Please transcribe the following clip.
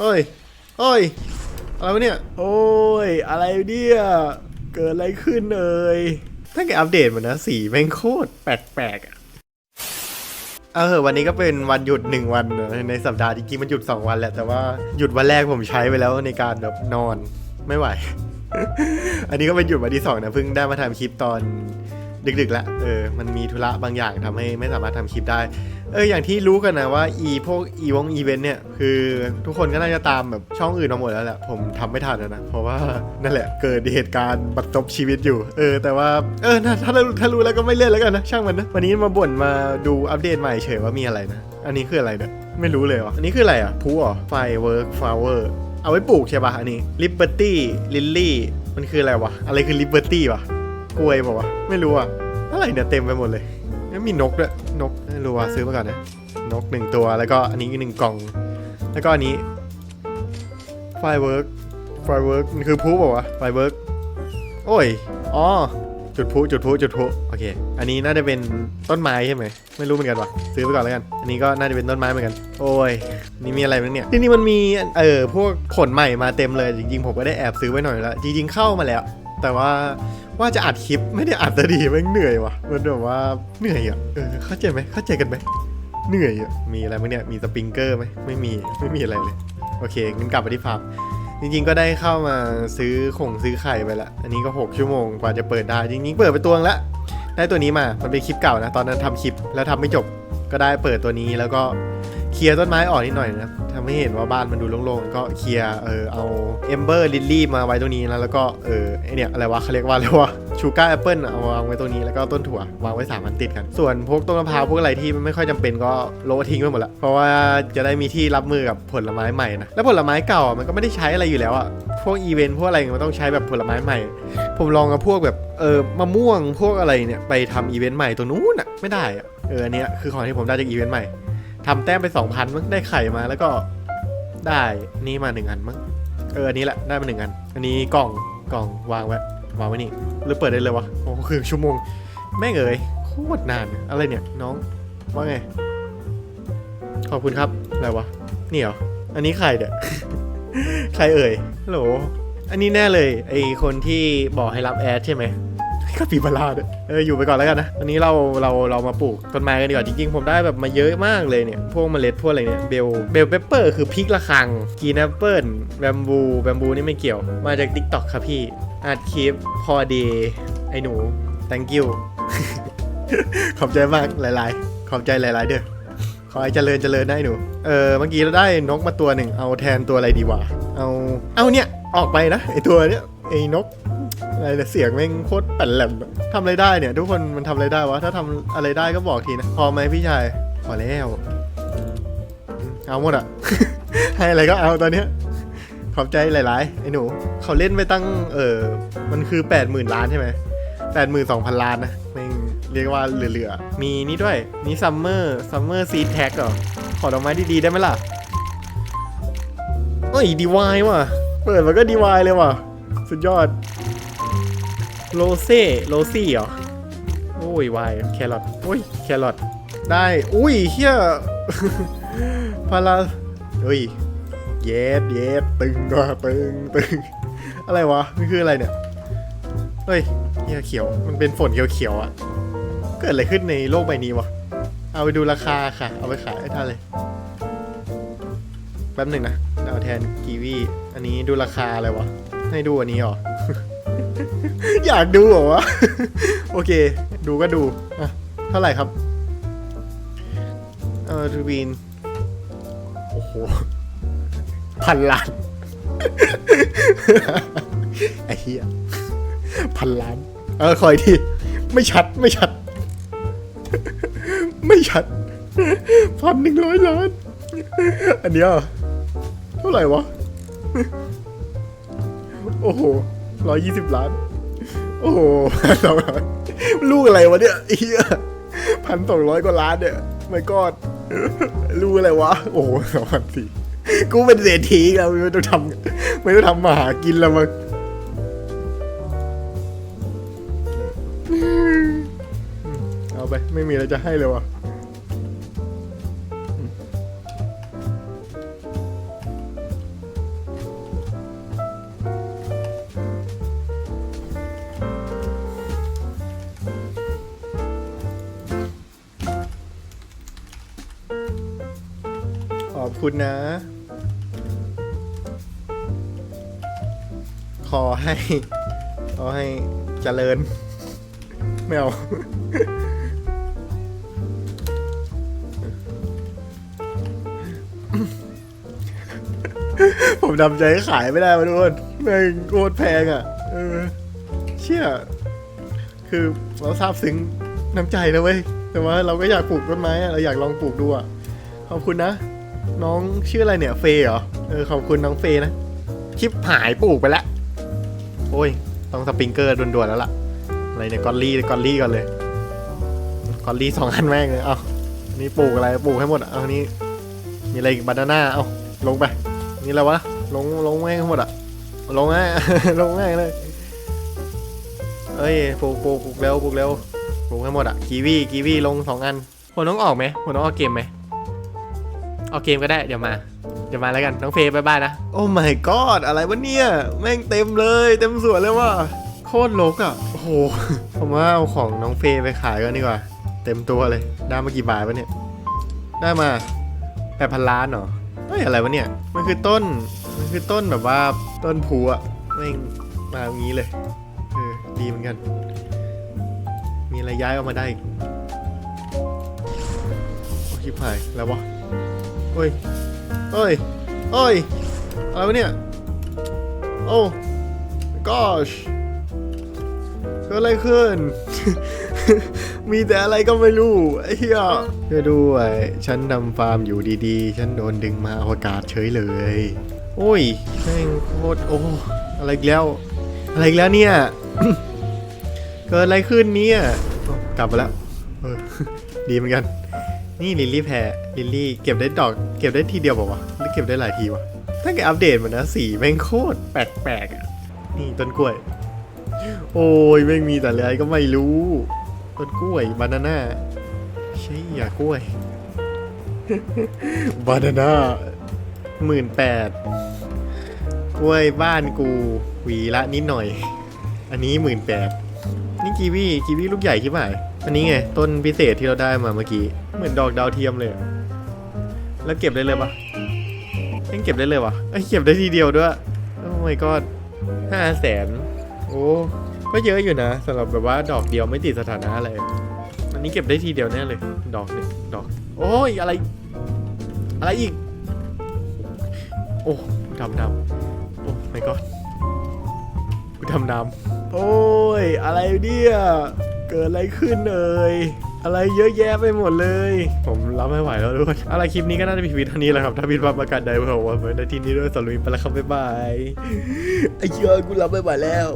เฮ้ยเฮ้ย อะไรวะเนี่ย โอ้ย อะไรเนี่ย เกิดอะไรขึ้นเอ่ยถ้าแกอัปเดตมันนะ สีแม่งโคตรแปลกๆอะเออวันนี้ก็เป็นวันหยุดหนึ่งวันนะในสัปดาห์จริงๆมันหยุดสองวันแหละ แต่ว่าหยุดวันแรกผมใช้ไปแล้วในการแบบนอนไม่ไหว อันนี้ก็เป็นหยุดวันที่สองนะเพิ่งได้มาทำคลิปตอน ดึกๆแล้วเออมันมีธุระบางอย่างทำให้ไม่สามารถทำคลิปได้ เอออย่างที่รู้กันนะว่าอีพวกอีวงอีเวนต์เนี่ยคือทุกคนก็น่าจะตามแบบช่องอื่นมาหมดแล้วแหละผมทำไม่ทันนะเพราะว่านั่นแหละเกิดเหตุการณ์บัดซบชีวิตอยู่ เออ แต่ว่าเออถ้าถ้าถ้ารู้แล้วก็ไม่เล่นแล้วกันนะช่างมันนะวันนี้มาบ่นมาดูอัปเดตใหม่เฉยว่ามีอะไรนะ อันนี้คืออะไรเนี่ยไม่รู้เลยวะอันนี้คืออะไรอะพูเหรอไฟเวิร์กฟลาวเวอร์เอาไว้ปลูกใช่ปะอันนี้ลิเบอร์ตี้ลิลลี่มันคืออะไรวะ อะไรคือลิเบอร์ตี้วะ กล้วยบอกว่าวะไม่รู้อะอะไรเนี่ยเต็มไปหมดเลยแล้วมีนกด้วยนกไม่รู้ว่าซื้อมาก่อนนะนกหนึ่งตัวแล้วก็อันนี้หนึ่งกล่อง แล้วก็อันนี้ไฟเวิร์กไฟเวิร์กมันคือพลุบอกว่าวะไฟเวิร์กโอ้ยอ๋อจุดพลุจุดพลุจุดพลุโอเค อันนี้น่าจะเป็นต้นไม้ใช่ไหมไม่รู้เหมือนกันว่ะซื้อไปก่อนแล้วกัน อันนี้ก็น่าจะเป็นต้นไม้เหมือนกัน โอ้ยนี่มีอะไรบ้างเนี่ยที่นี่มันมีเออพวกผลใหม่มาเต็มเลยจริงๆผมก็ได้แอบซื้อไว้หน่อยแล้วจริงๆเข้ามาแล้ว แต่ว่าว่าจะอัดคลิปไม่ได้อัดสักทีแม่งเหนื่อยว่ะมันแบบว่าเหนื่อยอะเออเข้าใจไหมเข้าใจกันไหมเหนื่อยอะมีอะไรบ้างเนี่ยมีสปริงเกอร์ไหมไม่มีไม่มีอะไรเลยโอเคงั้นกลับไปที่ฟาร์มจริงๆก็ได้เข้ามาซื้อคงซื้อไข่ไปละ อันนี้ก็ 6 ชั่วโมงกว่าจะเปิดได้ จริงๆ เปิดไปตัวงละ ได้ตัวนี้มา มันเป็นคลิปเก่านะ ตอนนั้นทำคลิปแล้วทำไม่จบ ก็ได้เปิดตัวนี้แล้วก็ เคลียร์ต้นไม้ออกนิดหน่อยนะทำให้เห็นว่าบ้านมันดูโล่งๆ ก็เคลียร์เออเอาเอมเบอร์ลิลลี่มาไว้ตรงนี้แล้วแล้วก็เออไอเนี่ยอะไรวะเขาเรียกว่าอะไรวะชูการ์แอปเปิลเอาวางไว้ตรงนี้แล้วก็ต้นถั่ววางไว้สามอันติดกัน ส่วนพวกต้นมะพร้าวพวกอะไรที่มันไม่ค่อยจำเป็นก็โละทิ้งไปหมดละเพราะว่าจะได้มีที่รับมือกับผลไม้ใหม่นะแล้วผลไม้เก่าอะมันก็ไม่ได้ใช้อะไรอยู่แล้วอะพวกอีเวนต์พวกอะไรมันต้องใช้แบบผลไม้ใหม่ ผมลองกับพวกแบบเออมะม่วงพวกอะไรเนี่ยไปทำอีเวนต์ใหม่ตัวนู้นอะไม่ได้อะเอออันเนี้ยคือของที่ผมได้จากอีเวนต์ใหม่ ทำแต้มไป2,000มั้งได้ไข่มาแล้วก็ได้นี่มาหนึ่งอันมั้งเอออันนี้แหละได้มาหนึ่งอัน อันนี้กล่องกล่องวางไว้วางไว้นี่หรือเปิดได้เลยวะโอ้คือชั่วโมง แม่งเอ๋ยโคตรนานอะไรเนี่ยน้องว่าไง ขอบคุณครับอะไรวะนี่เหรออันนี้ใครเด้อใครเอ่ยฮัลโหลอันนี้แน่เลยไอคนที่บอกให้รับแอดใช่ไหม ก็ปีบาราเด้อเอออยู่ไปก่อนแล้วกันนะวันนี้เราเราเรามาปลูกต้นไม้กันดีกว่าจริงๆ ผมได้แบบมาเยอะมากเลยเนี่ย พวกเมล็ดพวกอะไรเนี่ยเบลเบลเปเปอร์คือพริกละคังกีนแอปเปิลแบมบูแบมบูนี่ไม่เกี่ยว มาจาก t ิ k t o k ครับพี่อัดคลิปพอดีไอหนู thank you ขอบใจมากหลาย ๆ ขอบใจหลาย ๆ เด้อขอให้เจริญเจริญได้หนู เออเมื่อกี้เราได้นกมาตัวหนึ่ง เอาแทนตัวอะไรดีวะ เอา เอาเนี่ย ออกไปนะไอตัวเนี้ยไอ้นก อะไรเนี่ยเสียงแม่งโคตรแป่นแหลมทำอะไรได้เนี่ย ทุกคนมันทำอะไรได้วะ ถ้าทำอะไรได้ก็บอกทีนะ พอไหมพี่ชาย พอแล้ว เอาหมดอะให้อะไรก็เอาตอนเนี้ยขอบใจหลาย ๆ ไอ้หนู เขาเล่นไปตั้ง เออมันคือแปดหมื่นล้านใช่ไหมแปดหมื่นสองพันล้านนะแม่งเรียกว่าเหลือๆ มีนี่ด้วย นี่ซัมเมอร์ซัมเมอร์ซีแท็กเหรอ ขอดอกไม้ดี ๆ ได้ไหมล่ะเอ้ยดีวายว่ะ เปิดมันก็ดีวายเลยว่ะ สุดยอด โรเซ่โรซี่เหรอโอ้ยวายแครอทโอ้ยแครอทได้อุ้ยเฮียพาราเฮ้ยเย็ดเย็ดตึงก็ตึงตึงอะไรวะนี่คืออะไรเนี่ยเฮ้ยเฮียเขียวมันเป็นฝนเขียวๆอะเกิดอะไรขึ้นในโลกใบนี้วะเอาไปดูราคาค่ะ เอาไปขายให้ท่านเลยแป๊บหนึ่งนะดาแทนกีวีอันนี้ดูราคาอะไรวะให้ดูอันนี้เหรอ อยากดูเหรอวะ โอเค ดูก็ดูอะเท่าไหร่ครับ เออทูบีน โอ้โห พันล้าน ไอ้เหี้ย พันล้าน เออ คอยที ไม่ชัด ไม่ชัด ไม่ชัด พันหนึ่งร้อยล้าน อันเนี้ยเท่าไหร่วะ โอ้โห ร้อยยี่สิบล้าน โอ้โหสองร้อยลูกอะไรวะเนี่ยเฮียพันสองร้อยกว่าล้านเนี่ยไม่กอดลูกอะไรวะ โอ้โหสองพันสี่กูเป็นเศรษฐีแล้วไม่ต้องทำไม่ต้องทำมาหากินแล้วมั้งเอาไป ไม่มีอะไรจะให้เลยวะ อบคุณนะ ขอให้ ขอให้เจริญไม่เอาผมดำใจขายไม่ได้มาทุกคนแม่งโคตรแพงอะ เออ เชี่ย คือเราซาบซึ้งน้ำใจนะเว้ย แต่ว่าเราก็อยากปลูกต้นไม้อะเราอยากลองปลูกดูอะ ขอบคุณนะ น้องชื่ออะไรเนี่ยเฟยเหรอ เออขอบคุณน้องเฟยนะชิปหายปลูกไปแล้ว โอ้ย ต้องสปริงเกอร์ด่วนๆแล้วล่ะ อะไรเนี่ยกอลลี่กอลลี่ก่อนเลย กอลลี่สองอันแม่งเลย เอาอันนี่ปลูกอะไรปลูกให้หมดอะเอาอันนี้มีอะไรอีกบานาน่า เอาลงไป นี่อะไรวะ ลงลงแม่งให้หมดอะลงแม่งลงแม่งเลย เอ้ยปลูกปลูกปลูกเร็วปลูกเร็วปลูกให้หมดอะกีวีกีวีลงสองอันผมต้องออกไหมผมต้องออกเกมไหม ออกเกมก็ได้เดี๋ยวมา เดี๋ยวมาแล้วกันน้องเฟย์บายบายนะ โอ้ my god อะไรวะเนี่ย แม่งเต็มเลย เต็มสวนเลยว่ะโคตรลกอะโอ้โห ผมว่าเอาของน้องเฟย์ไปขายกันดีกว่า เต็มตัวเลย ได้มากี่บาทวะเนี่ย ได้มาแปดพันล้านเหรอเฮ้ยอะไรวะเนี่ย มันคือต้น มันคือต้นแบบว่าต้นผูอะแม่งมาอย่างนี้เลยเออดีเหมือนกัน มีอะไรย้ายออกมาได้อีกโอ้ชิบหายแล้ววะ เฮ้ยเฮ้ยเฮ้ย อะไรวะเนี่ย โอ้ gosh เกิดอะไรขึ้น มีแต่อะไรก็ไม่รู้ ไอ้เหี้ยช่วยด้วย ฉันทำฟาร์มอยู่ดีๆ ฉันโดนดึงมาอวกาศเฉยเลย โอ้ยแม่งโคตร โอ้ อะไรอีกแล้ว อะไรอีกแล้วเนี่ย เกิดอะไรขึ้นเนี่ย กลับมาแล้วดีเหมือนกัน นี่ลิลลี่แพรลิลลี่เก็บได้ดอกเก็บได้ทีเดียวบอกว่าหรือเก็บได้หลายทีวะถ้าแกอัปเดตมันนะสีแม่งโคตรแปลกๆอะนี่ต้นกล้วย โอ้ยแม่งมีแต่อะไรก็ไม่รู้ ต้นกล้วยบานาน่าใช่อย่ากล้วยบานาน่าหมื่นแปดกล้วยบ้านกูหวีละนิดหน่อย อันนี้หมื่นแปดนี่กีวีกีวีลูกใหญ่ใช่ไหมอันนี้ไง ต้นพิเศษที่เราได้มาเมื่อกี้ เหมือนดอกดาวเทียมเลย แล้วเก็บได้เลยปะยังเก็บได้เลยวะเอ้ยเก็บได้ทีเดียวด้วย โอ้ my god ห้าแสนโอ้ ก็เยอะอยู่นะสำหรับแบบว่าดอกเดียวไม่ติดสถานะอะไร อันนี้เก็บได้ทีเดียวแน่เลย ดอกหนึ่งดอก โอ้ยอะไร อะไรอีก โอ้ดำดำโอ้ my god กูดำดำโอ้ย อะไรเนี่ย เกิดอะไรขึ้นเอ่ย อะไรเยอะแยะไปหมดเลย ผมรับไม่ไหวแล้วด้วยอะไรคลิปนี้ก็น่าจะมีพีวิตเท่านี้แหละครับถ้าผิดพลาดประการใดผมว่าไว้ในที่นี้ด้วยสรับวันไปแล้วครับบ๊ายบายไอ้เยอะกูรับไม่ไหวแล้ว